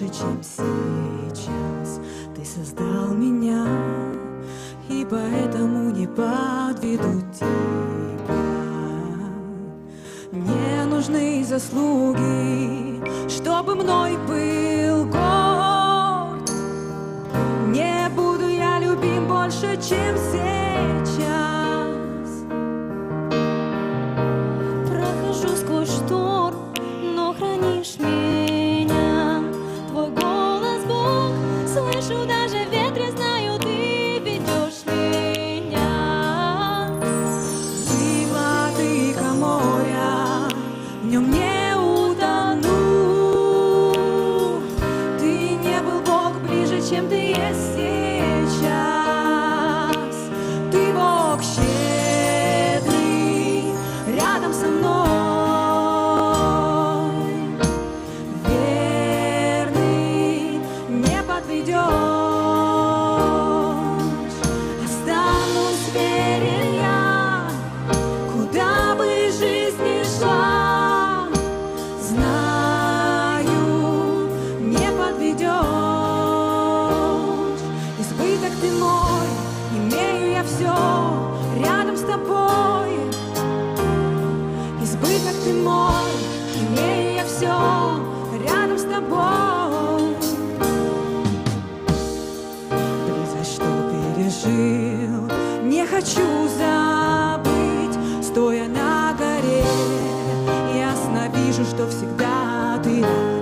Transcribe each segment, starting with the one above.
лучше, чем сейчас. Ты создал меня, и поэтому не подведу тебя. Не нужны заслуги, чтобы мной был горд. Не буду я любим больше, чем сейчас что всегда ты.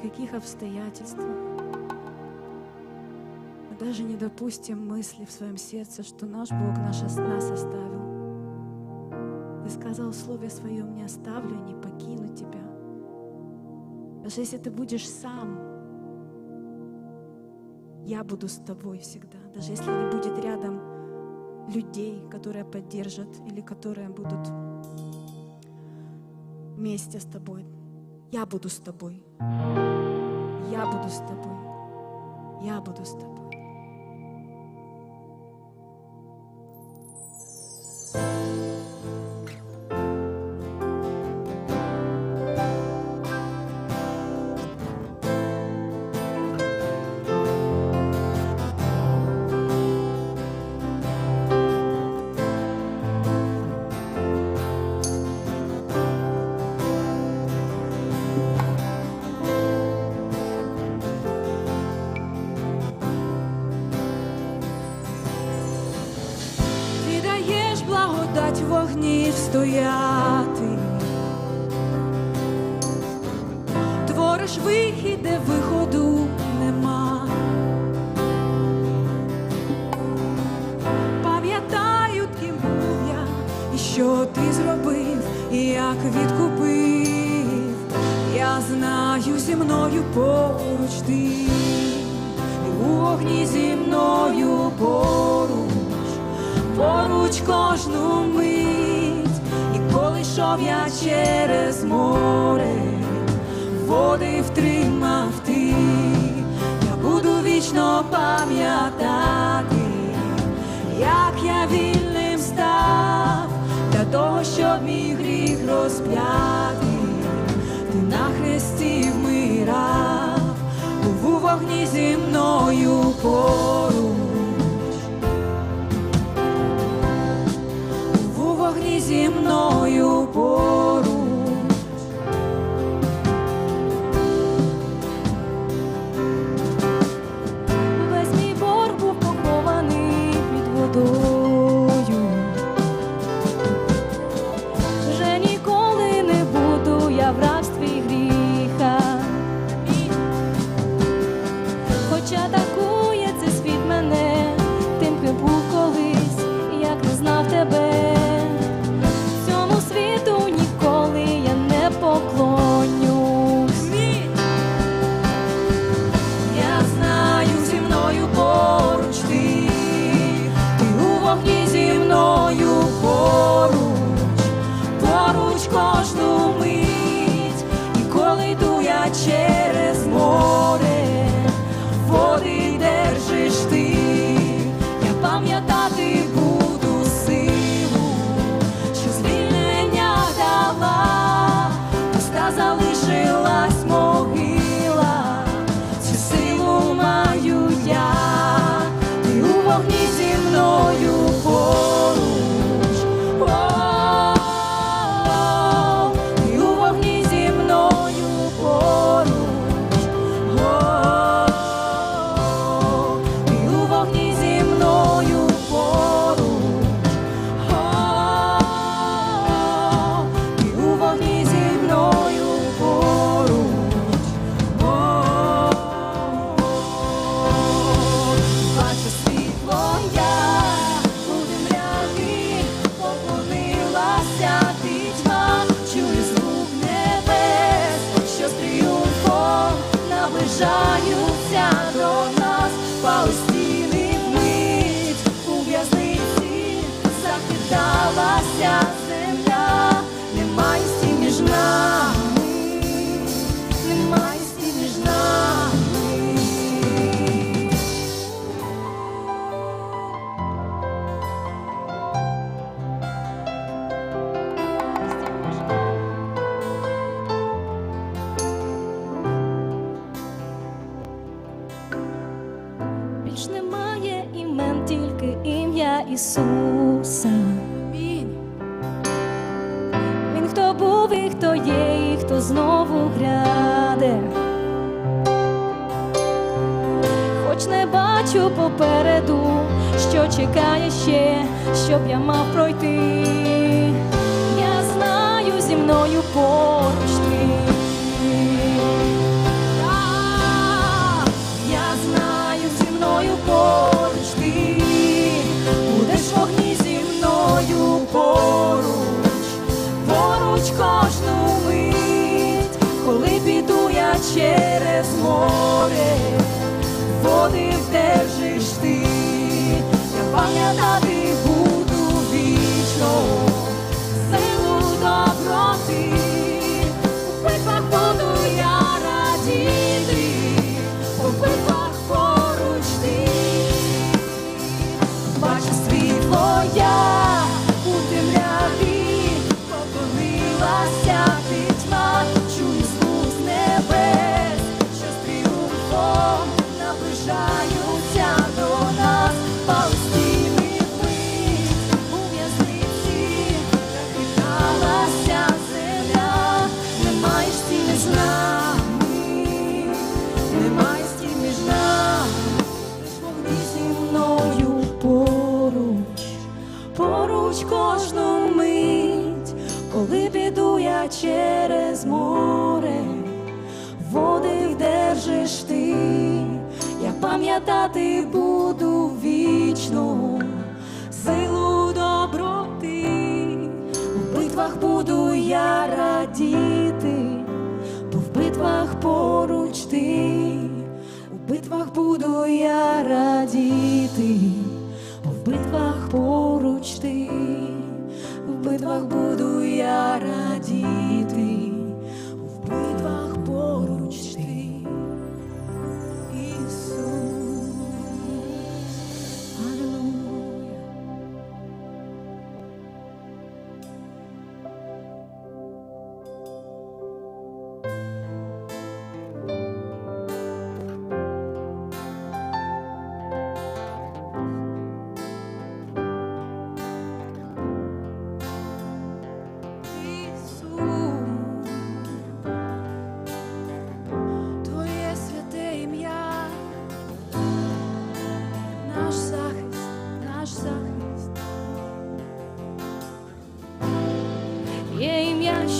Каких обстоятельствах мы даже не допустим мысли в своем сердце, что наш Бог наш, нас оставил. Ты сказал Слове Своем, не оставлю, не покину тебя. Даже если ты будешь сам, я буду с тобой всегда. Даже если не будет рядом людей, которые поддержат или которые будут вместе с тобой. Я буду с тобой. Я буду с тобой. Я буду с тобой. Вогні встояти. Твориш вихід, де виходу нема. Пам'ятаю, ким був я, і що ти зробив, і як відкупив. Я знаю, зі мною поруч ти, у вогні зі мною поруч поруч кожну мить, коли я через море, води втримав ти, я буду вічно пам'ятати, як я вільним став для того, щоб мій гріх розп'яти, Хоч не бачу попереду, що чекає ще, щоб я мав пройти. Я знаю зі мною поруч ти. Я знаю зі мною поруч будеш вогні зі мною поруч, поруч кожну мить, коли піду я через море, води вдержиш ти, я пам'ятати буду вічно, через море, води вдержиш ти, я пам'ятати буду вічно. Силу доброти, у битвах буду я радіти, бо в битвах поруч ти, у битвах буду я радіти, бо в битвах поруч ти, в битвах буду я радіти,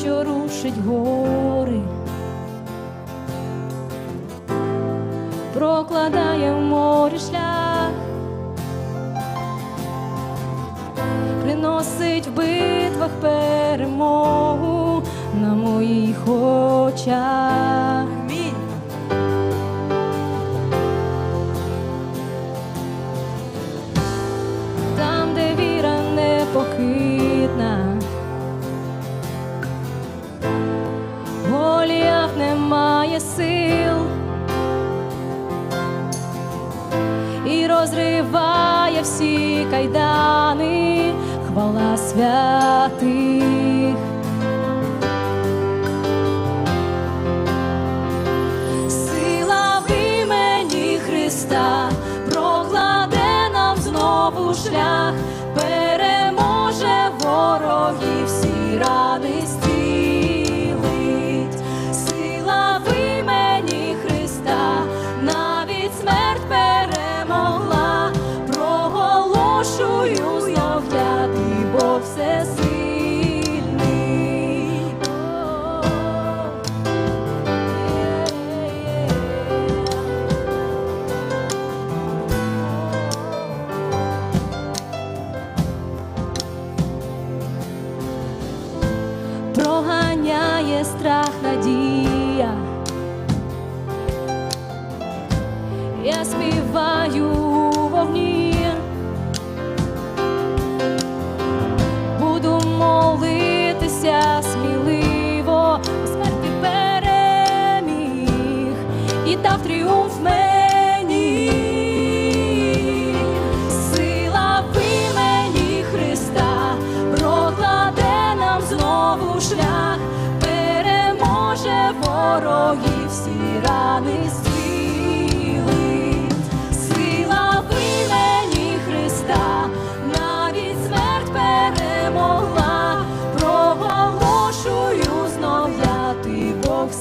що рушить гори, прокладає в морі шлях, приносить в битвах перемогу на моїх очах. Кайдани, хвала святих.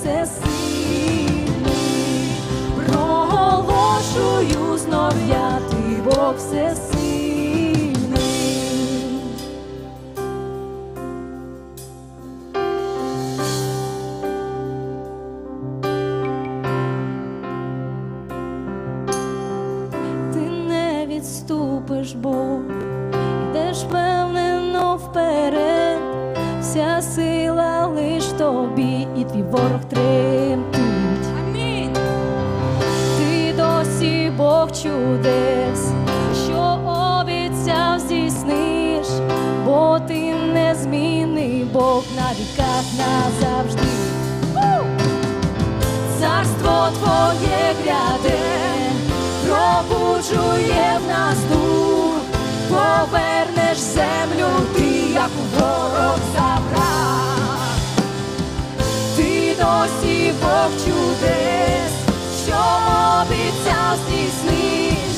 Всесильний, проголошую знов я ти Бог. Бог на віках назавжди. Царство твоє гряде, пробуджує в нас дух, повернеш землю ти, як ворог забрав. Ти досі Бог чудес, що обіцяв здійсниш,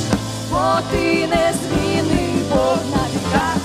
бо ти незмінний Бог на віках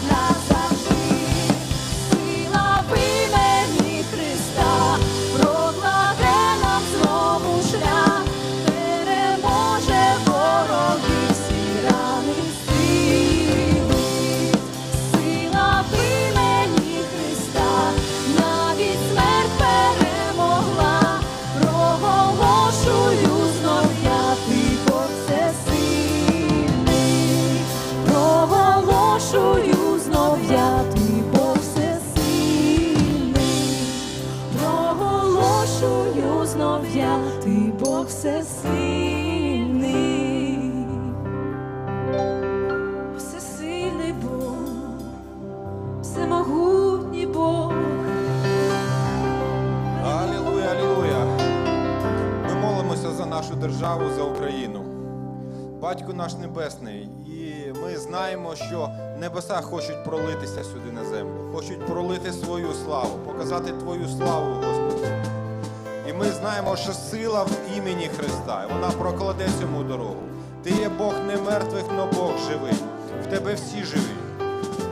державу, за Україну. Батько наш Небесний, і ми знаємо, що небеса хочуть пролитися сюди на землю, хочуть пролити свою славу, показати Твою славу, Господи. І ми знаємо, що сила в імені Христа, вона прокладе цьому дорогу. Ти є Бог не мертвих, но Бог живий. В тебе всі живі.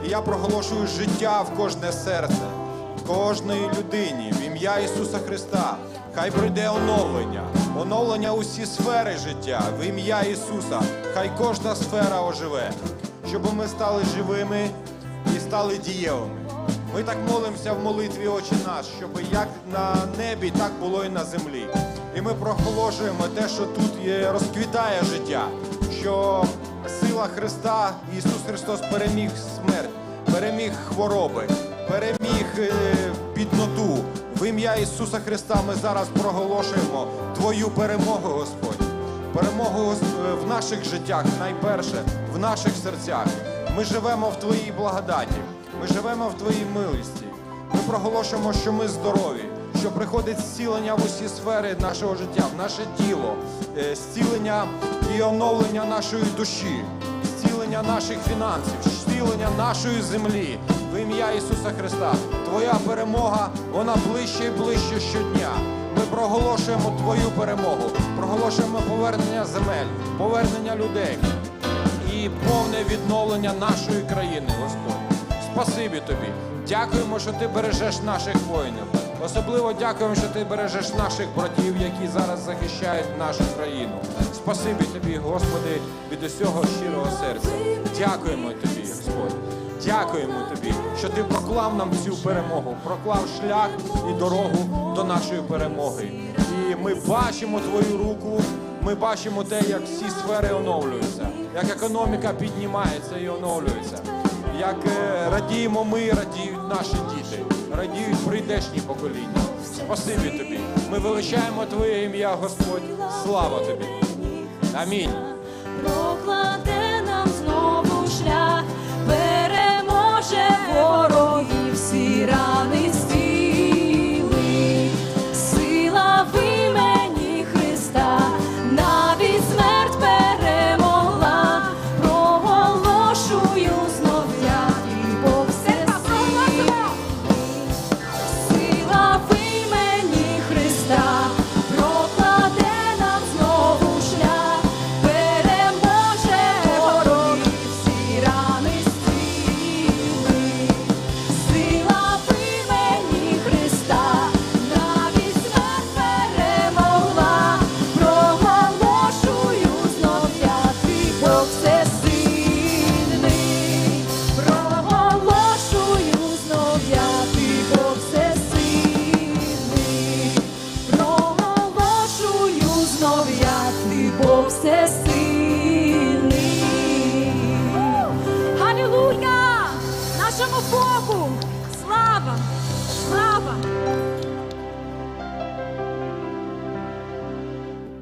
І я проголошую життя в кожне серце, кожної людині в ім'я Ісуса Христа. Хай прийде оновлення, оновлення усі сфери життя в ім'я Ісуса. Хай кожна сфера оживе, щоб ми стали живими і стали дієвими. Ми так молимося в молитві Отче наш, щоб як на небі, так було і на землі. І ми проголошуємо те, що тут є, розквітає життя, що сила Христа, Ісус Христос переміг смерть, переміг хвороби, переміг е, бідноту. В ім'я Ісуса Христа ми зараз проголошуємо Твою перемогу, Господь. Перемогу Гос- в наших життях, найперше, в наших серцях. Ми живемо в Твоїй благодаті, ми живемо в Твоїй милості. Ми проголошуємо, що ми здорові, що приходить зцілення в усі сфери нашого життя, в наше тіло, е, зцілення і оновлення нашої душі, зцілення наших фінансів, зцілення нашої землі. Ім'я Ісуса Христа. Твоя перемога, вона ближче і ближче щодня. Ми проголошуємо Твою перемогу, проголошуємо повернення земель, повернення людей і повне відновлення нашої країни, Господь. Спасибі тобі. Дякуємо, що ти бережеш наших воїнів. Особливо дякуємо, що ти бережеш наших братів, які зараз захищають нашу країну. Спасибі тобі, Господи, від усього щирого серця. Дякуємо тобі, Господь. Дякуємо тобі, що ти проклав нам цю перемогу, проклав шлях і дорогу до нашої перемоги. І ми бачимо твою руку, ми бачимо те, як всі сфери оновлюються, як економіка піднімається і оновлюється. Як е, радіємо ми, радіють наші діти, радіють прийдешні покоління. Спасибі тобі. Ми величаємо Твоє ім'я, Господь. Слава тобі. Амінь. Прокладе нам знову шлях, tirāni.